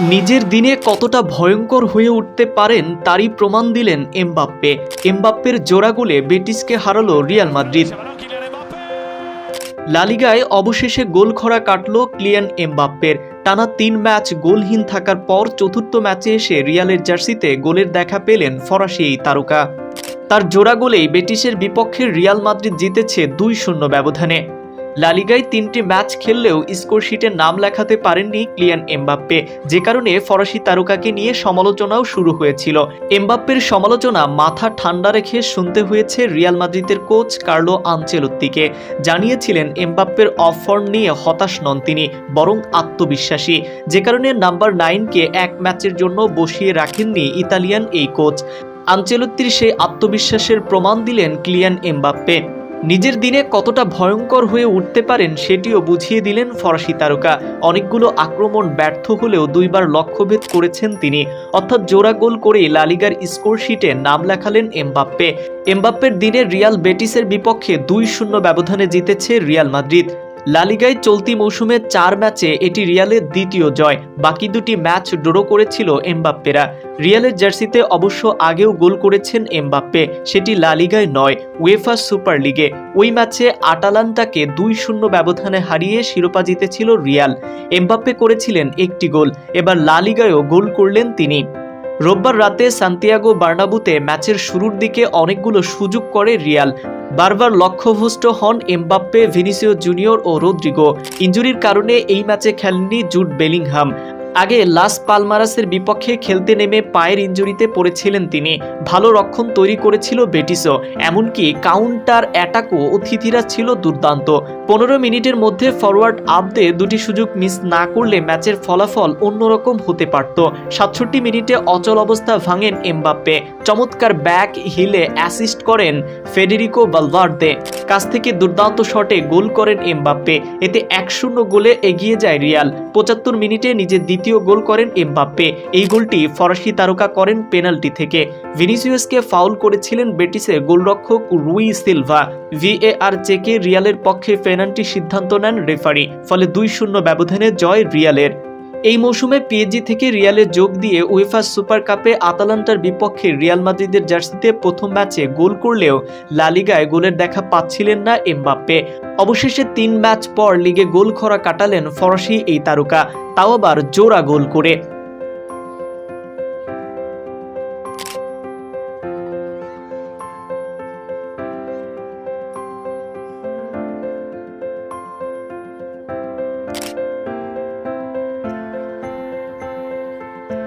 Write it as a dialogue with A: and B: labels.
A: নিজের দিনে কতটা ভয়ঙ্কর হয়ে উঠতে পারেন তারই প্রমাণ দিলেন এমবাপ্পে। এমবাপ্পের জোড়া গোলে বেটিসকে হারালো রিয়াল মাদ্রিদ। লালিগায় অবশেষে গোল খরা কাটল ক্লিয়ান এমবাপ্পের। টানা তিন ম্যাচ গোলহীন থাকার পর চতুর্থ ম্যাচে এসে রিয়ালের জার্সিতে গোলের দেখা পেলেন ফরাসি এই তারকা। তার জোড়া গোলেই বেটিসের বিপক্ষে রিয়াল মাদ্রিদ জিতেছে দুই শূন্য ব্যবধানে। লালিগায় তিনটি ম্যাচ খেললেও স্কোরশিটে নাম লেখাতে পারেননি ক্লিয়ান এমবাপ্পে। যে কারণে ফরাসি তারকাকে নিয়ে সমালোচনাও শুরু হয়েছিল। এমবাপ্পের সমালোচনা মাথা ঠান্ডা রেখে শুনতে হয়েছে রিয়াল মাদ্রিদের কোচ কার্লো আনচেলত্তিকে। জানিয়েছিলেন, এমবাপ্পের অফ ফর্ম নিয়ে হতাশ নন তিনি, বরং আত্মবিশ্বাসী। যে কারণে নাম্বার নাইনকে এক ম্যাচের জন্য বসিয়ে রাখেননি ইতালিয়ান এই কোচ। আনচেলত্তির সেই আত্মবিশ্বাসের প্রমাণ দিলেন ক্লিয়ান এমবাপ্পে। নিজের দিনে কতটা ভয়ঙ্কর হয়ে উঠতে পারেন সেটিও বুঝিয়ে দিলেন ফরাসি তারকা। অনেকগুলো আক্রমণ ব্যর্থ হলেও দুইবার লক্ষ্যভেদ করেছেন তিনি। অর্থাৎ জোড়া গোল করে লালিগার স্কোর শিটে নাম লেখালেন এমবাপ্পে। এমবাপ্পের দিনে রিয়াল বেটিসের বিপক্ষে দুই শূন্য ব্যবধানে জিতেছে রিয়াল মাদ্রিদ। লালিগায় চলতি মৌসুমে চার ম্যাচে এটি রিয়ালের দ্বিতীয় জয়। বাকি দুটি ম্যাচ ড্র করেছিল এমবাপ্পেরা। রিয়ালের জার্সিতে অবশ্য আগেও গোল করেছেন এমবাপ্পে। সেটি লালিগায় নয়, উয়েফা সুপার লিগে। ওই ম্যাচে আটালান্টাকে দুই শূন্য ব্যবধানে হারিয়ে শিরোপা জিতেছিল রিয়াল। এমবাপ্পে করেছিলেন একটি গোল। এবার লালিগায়ও গোল করলেন তিনি। রোববার রাতে সান্তিয়াগো বার্নাবুতে ম্যাচের শুরুর দিকে অনেকগুলো সুযোগ করে রিয়াল। বারবার লক্ষ্যভ্রষ্ট হন এমবাপ্পে ভিনিসিও জুনিয়র ও রোদ্রিগো। ইঞ্জুরির কারণে এই ম্যাচে খেলেননি জুট বেলিংহাম। আগে লাস পালমারাসের বিপক্ষে খেলতে নেমে পায়ের ইঞ্জুরিতে পড়েছিলেন তিনি। ভালো রক্ষণ তৈরি করেছিল বেটিসও। এমনকি কাউন্টার অ্যাটাকও অতিথিরা ছিল দুর্দান্ত। পনেরো মিনিটের মধ্যে ফরওয়ার্ড আপদে দুটি সুযোগ মিস না করলে ম্যাচের ফলাফল অন্যরকম হতে পারত। সাতষট্টি মিনিটে অচল অবস্থা ভাঙেন এমবাপ্পে। চমৎকার ব্যাক হিলে অ্যাসিস্ট করেন ফেডেরিকো বালভার্দে। কাছ থেকে দুর্দান্ত শটে গোল করেন এমবাপ্পে। এতে এক শূন্য গোলে এগিয়ে যায় রিয়াল। পঁচাত্তর মিনিটে নিজের দ্বিতীয় গোল করেন এমবাপ্পে। এই গোলটি ফরাসি তারকা করেন পেনাল্টি থেকে। ভিনিসিয়াসকে ফাউল করেছিলেন বেটিসের গোলরক্ষক রুই সিলভা। ভিএআর চেকে রিয়ালের পক্ষে পেনাল্টি সিদ্ধান্ত নেন রেফারি, ফলে দুই শূন্য ব্যবধানে জয় রিয়ালের। এই মৌসুমে পিএজি থেকে রিয়ালে যোগ দিয়ে উয়েফা সুপার কাপে আতালান্টার বিপক্ষে রিয়াল মাদ্রিদের জার্সিতে প্রথম ম্যাচে গোল করলেও লালিগায় গোলের দেখা পাচ্ছিলেন না এমবাপ্পে। অবশেষে তিন ম্যাচ পর লিগে গোল খরা কাটালেন ফরাসি এই তারকা, তাও আবার জোড়া গোল করে।